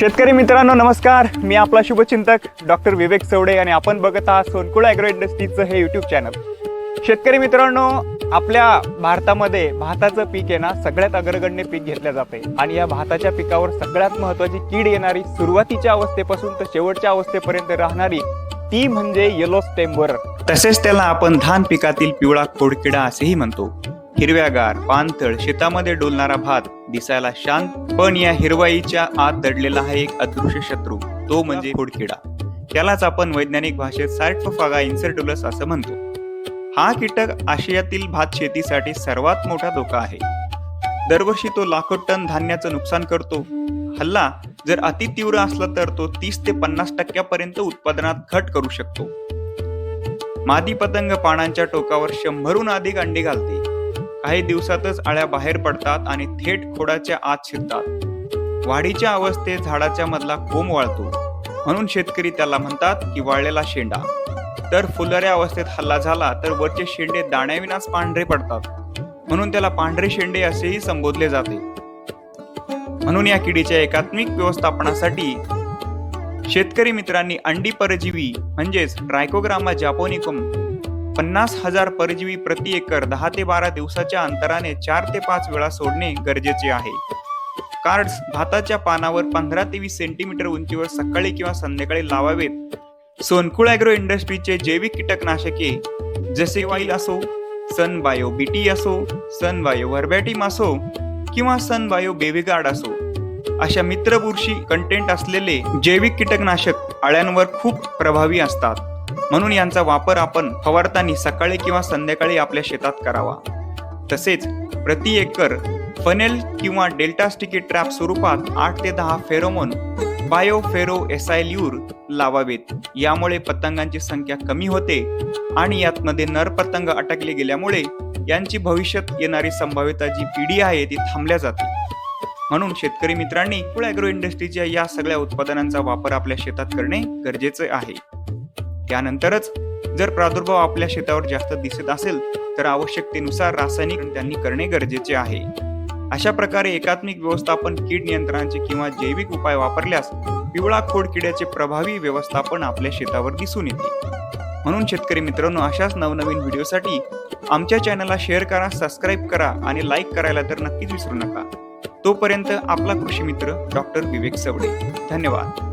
शेतकरी मित्रांनो नमस्कार. मी आपला शुभचिंतक डॉक्टर विवेक चवडे आणि आपण बघत आहात सोनकुळा ॲग्रो इंडस्ट्रीजचं हे यूट्यूब चॅनल शेतकरी मित्रांनो आपल्या भारतामध्ये भाताचं पीक आहे ना सगळ्यात अग्रगण्य पीक घेतलं जाते आणि या भाताच्या पिकावर सगळ्यात महत्त्वाची कीड येणारी सुरुवातीच्या अवस्थेपासून तर शेवटच्या अवस्थेपर्यंत राहणारी ती म्हणजे येलो स्टेमवर तसेच त्याला आपण धान पिकातील पिवळा खोडकिडा असेही म्हणतो. हिरव्यागार पाणथळ शेतामध्ये डोलणारा भात दिसायला शांत पण या हिरवाईच्या आत दडलेला हा एक अदृश्य शत्रू तो म्हणजे खोडकिडा त्यालाच आपण वैज्ञानिक भाषेत सार्टोफागा इन्सर्टुलस असं म्हणतो. हा कीटक आशियातील भात शेतीसाठी सर्वात मोठा धोका आहे. दरवर्षी तो लाखो टन धान्याचं नुकसान करतो. हल्ला जर अति तीव्र असला तर तो तीस ते पन्नास टक्क्यापर्यंत उत्पादनात घट करू शकतो. मादी पतंग पानांच्या टोकावर शंभरून अधिक अंडी घालते. काही दिवसातच आळ्या बाहेर पडतात आणि थेट खोडाच्या आत शिरतात. वाढीच्या अवस्थेत झाडाच्या मधला कोंब वाळतो. म्हणून शेतकरी त्याला म्हणतात की वाळलेला शेंडा. तर फुलऱ्या अवस्थेत हल्ला झाला तर वरचे शेंडे दाण्याविनाच पांढरे पडतात. म्हणून त्याला पांढरे शेंडे असेही संबोधले जाते. म्हणून या किडीच्या एकात्मिक व्यवस्थापनासाठी शेतकरी मित्रांनी अंडी परजीवी म्हणजेच ट्रायकोग्रामा जापोनिकम पन्नास हजार परजीवी प्रति एकर दहा ते बारा दिवसाच्या अंतराने चार ते पाच वेळा सोडणे गरजेचे आहे. कार्ड्स भाताच्या पानावर पंधरा ते वीस सेंटीमीटर उंचीवर सकाळी किंवा संध्याकाळी लावावेत. सोनकुळ अॅग्रो इंडस्ट्रीचे जैविक कीटकनाशके जसे वाईल असो सन बायो बीटी असो सन बायो व्हर्बॅटिम असो किंवा सन बायो बेबीगार्ड असो. अशा मित्र बुरशी कंटेंट असलेले जैविक कीटकनाशक आळ्यांवर खूप प्रभावी असतात. म्हणून यांचा वापर आपण फवारताना सकाळी किंवा संध्याकाळी आपल्या शेतात करावा. तसेच प्रति एकर फनेल किंवा डेल्टा स्टिकी ट्रॅप स्वरूपात आठ ते दहा फेरोमोन बायोफेरो एसायल्यूर लावावेत. यामुळे पतंगांची संख्या कमी होते आणि यातमध्ये नर पतंग अटकले गेल्यामुळे यांची भविष्यात येणारी संभाव्यता जी पिढी आहे ती थांबल्या जाते. म्हणून शेतकरी मित्रांनी कुळ अॅग्रो इंडस्ट्रीच्या या सगळ्या उत्पादनांचा वापर आपल्या शेतात करणे गरजेचे आहे. त्यानंतरच जर प्रादुर्भाव आपल्या शेतावर जास्त दिसत असेल तर आवश्यकतेनुसार रासायनिक त्यांनी करणे गरजेचे आहे. अशा प्रकारे एकात्मिक व्यवस्थापन कीड नियंत्रणाचे किंवा जैविक उपाय वापरल्यास पिवळा खोड किड्याचे प्रभावी व्यवस्थापन आपल्या शेतावर दिसून येते. म्हणून शेतकरी मित्रांनो अशाच नवनवीन व्हिडिओसाठी आमच्या चॅनलला शेअर करा सबस्क्राईब करा आणि लाईक करायला तर नक्कीच विसरू नका. तोपर्यंत आपला कृषी मित्र डॉक्टर विवेक सवडे. धन्यवाद.